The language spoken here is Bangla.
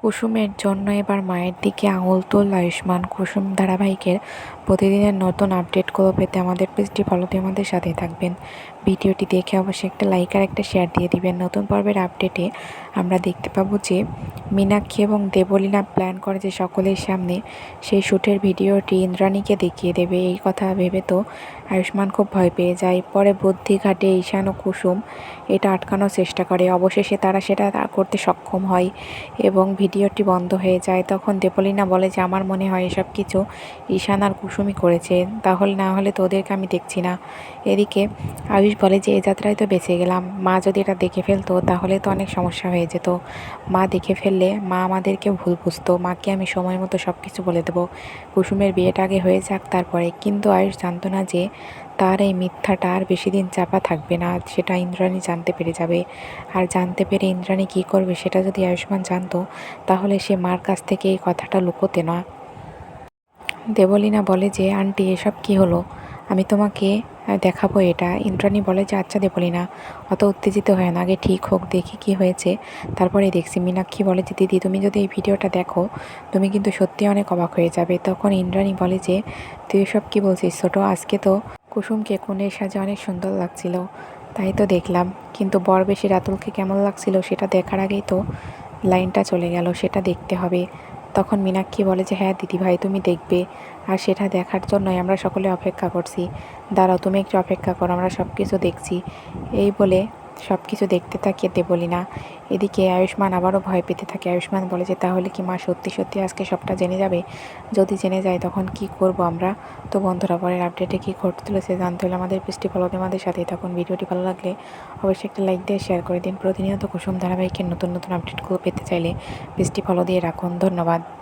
কুসুমের জন্য এবার মায়ের দিকে আঙুল তুলল আয়ুষ্মান। কুসুম ধারাবাহিকের প্রতিদিনের নতুন আপডেটগুলো পেতে আমাদের পেজটি ফলোতে আমাদের সাথে থাকবেন। ভিডিওটি দেখে অবশ্যই একটা লাইক আর একটা শেয়ার দিয়ে দিবেন। নতুন পর্বের আপডেটে আমরা দেখতে পাবো যে মীনাক্ষী এবং দেবলীনা প্ল্যান করে যে সকলের সামনে সেই শ্যুটের ভিডিওটি ইন্দ্রাণীকে দেখিয়ে দেবে। এই কথা ভেবে তো আয়ুষ্মান খুব ভয় পেয়ে যায়। পরে বুদ্ধি ঘাটে ঈশান ও কুসুম এটা আটকানোর চেষ্টা করে। অবশেষে তারা সেটা করতে সক্ষম হয় এবং ভিডিওটি বন্ধ হয়ে যায়, তখন দেবলীনা বলে যে, আমার মনে হয় এসব কিছু ঈশান আর কুসুমই করেছে, তাহলে না হলে তো ওদেরকে আমি দেখছি না। এদিকে আয়ুষ বলে যে, এ যাত্রায় তো বেঁচে গেলাম। মা যদি এটা দেখে ফেলতো, তাহলে তো অনেক সমস্যা হয়ে যেত। মা দেখে ফেললে মা আমাদেরকে ভুল বুঝতো। মাকে আমি সময় মতো সব কিছু বলে দেবো। কুসুমের বিয়েটা আগে হয়ে যাক তারপরে। কিন্তু আয়ুষ জানতো না যে তার এই মিথ্যাটা আর বেশি দিন চাপা থাকবে না, সেটা ইন্দ্রাণী জানতে পেরে যাবে। আর জানতে পেরে ইন্দ্রাণী কী করবে সেটা যদি আয়ুষ্মান জানতো, তাহলে সে মার কাছ থেকে এই কথাটা লুকোতে না। দেবলীনা বলে যে, আন্টি, এসব কি হলো? আমি তোমাকে দেখাবো এটা। ইন্দ্রাণী বলে যে আচ্ছা দেবলীনা, অত উত্তেজিত হয় না। আগে ঠিক হোক, দেখি কি হয়েছে। তারপরে দেখছি। মীনাক্ষী বলে যে, দিদি, তুমি যদি এই ভিডিওটা দেখো, তুমি কিন্তু সত্যি অনেক অবাক হয়ে যাবে। তখন ইন্দ্রাণী বলে যে, তুই এসব কী বলছিস? ছোটো, আজকে তো কুসুমকে কনের সাজে অনেক সুন্দর লাগছিল, তাই তো দেখলাম। কিন্তু বর বেশি রাতুলকে কেমন লাগছিল সেটা দেখার আগেই তো লাইনটা চলে গেল, সেটা দেখতে হবে। তখন মীনাক্ষী বলে যে হ্যাঁ দিদিভাই, তুমি দেখবে। আর সেটা দেখার জন্যই আমরা সকলে অপেক্ষা করছি। দাঁড়াও, তুমি একটু অপেক্ষা করো, আমরা সব কিছু দেখছি। এই বলে সব কিছু দেখতে তাকিয়ে বলি না। এদিকে আয়ুষ্মান আবারও ভয় পেতে থাকে। আয়ুষ্মান বলে যে, তাহলে কি মা সত্যি সত্যি আজকে সবটা জেনে যাবে? যদি জেনে যায়, তখন কি করব আমরা? তো বন্ধুরা, পরের আপডেটে কী ঘটতে চলেছে জানতে হলে আমাদের পেজটি ফলোতে আমাদের সাথেই থাকুন। ভিডিওটি ভালো লাগলে অবশ্যই একটা লাইক দিয়ে শেয়ার করে দিন। প্রতিনিয়ত কুসুম ধারাবাহিকের নতুন নতুন আপডেটগুলো পেতে চাইলে পেজটি ফলো দিয়ে রাখুন। ধন্যবাদ।